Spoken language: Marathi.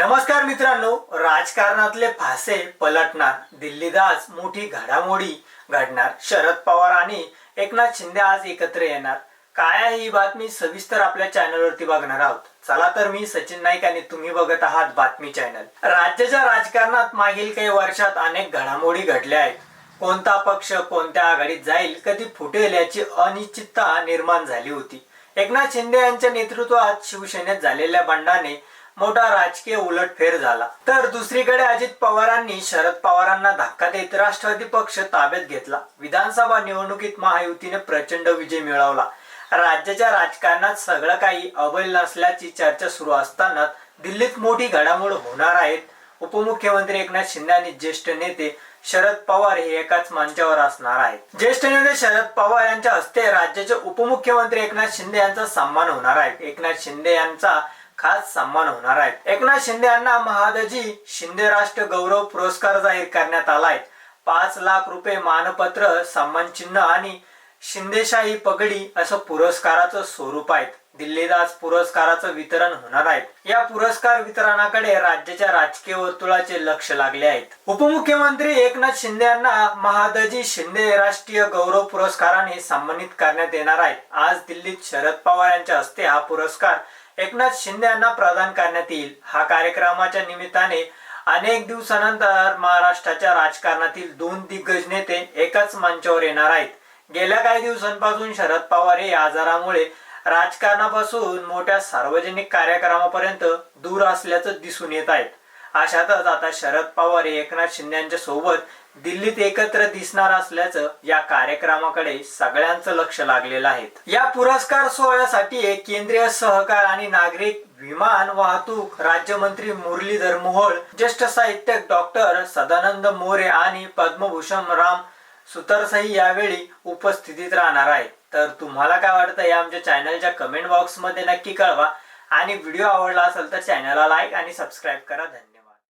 नमस्कार मित्रांनो राजकारणातले फासे पलटणार दिल्लीत आज मोठी घडामोडी घडणार शरद पवार आणि एकनाथ शिंदे आज एकत्र येणार. काय आहे ही बातमी सविस्तर आपल्या चॅनलवरती बघणार आहोत. चला तर मी सचिन नाईक आणि तुम्ही बघत आहात बातमी चॅनल. राज्याच्या राजकारणात मागील काही वर्षात अनेक घडामोडी घडल्या आहेत. कोणता पक्ष कोणत्या आघाडीत जाईल कधी फुटेल याची अनिश्चितता निर्माण झाली होती. एकनाथ शिंदे यांच्या नेतृत्वात शिवसेनेत झालेल्या बंडाने मोठा राजकीय उलटफेर झाला. तर दुसरीकडे अजित पवारांनी शरद पवारांना धक्का देत राष्ट्रवादी पक्ष ताब्यात घेतला. विधानसभा निवडणुकीत महायुतीने प्रचंड विजय मिळवला. राज्याच्या राजकारणात सगळं काही अबैल नसल्याची चर्चा सुरू असताना दिल्लीत मोठी घडामोड होणार आहेत. उपमुख्यमंत्री एकनाथ शिंदे आणि ज्येष्ठ नेते शरद पवार हे एकाच मंचावर असणार आहेत. ज्येष्ठ नेते शरद पवार यांच्या हस्ते राज्याचे उपमुख्यमंत्री एकनाथ शिंदे यांचा सन्मान होणार आहे. एकनाथ शिंदे यांचा खास सन्मान होणार आहे एकनाथ शिंदे यांना महादजी शिंदे राष्ट्र गौरव पुरस्कार जाहीर करण्यात आलाय. पाच लाख रुपये मानपत्र सन्मान चिन्ह आणि शिंदेशाही पगडी असं पुरस्काराचं स्वरूप आहेत. दिल्लीत आज पुरस्काराचं वितरण होणार आहे. या पुरस्कार वितरणाकडे राज्याच्या राजकीय वर्तुळाचे लक्ष लागले आहेत. उपमुख्यमंत्री एकनाथ शिंदे यांना महादजी शिंदे राष्ट्रीय गौरव पुरस्काराने सन्मानित करण्यात येणार आहे. आज दिल्लीत शरद पवार यांच्या हस्ते हा पुरस्कार एकनाथ शिंदे यांना प्रदान करण्यात येईल. हा कार्यक्रमाच्या निमित्ताने अनेक दिवसानंतर महाराष्ट्राच्या राजकारणातील दोन दिग्गज नेते एकाच मंचावर येणार आहेत. गेल्या काही दिवसांपासून शरद पवार हे आजारामुळे राजकारणापासून मोठ्या सार्वजनिक कार्यक्रमापर्यंत दूर असल्याचं दिसून येत आहेत अशातच आता शरद पवार हे एकनाथ शिंदे यांच्या सोबत दिल्लीत एकत्र दिसणार असल्याचं या कार्यक्रमाकडे सगळ्यांचं लक्ष लागलेलं आहे. या पुरस्कार सोहळ्यासाठी केंद्रीय सहकार आणि नागरिक विमान वाहतूक राज्यमंत्री मुरलीधर मोहोळ ज्येष्ठ साहित्यक डॉक्टर सदानंद मोरे आणि पद्मभूषण राम सुतरसही यावेळी उपस्थितीत राहणार आहे तर तुम्हाला काय वाटतं या आमच्या चॅनलच्या कमेंट बॉक्समध्ये नक्की कळवा. आणि व्हिडिओ आवडला असेल तर चॅनलला लाईक आणि सबस्क्राईब करा. धन्यवाद.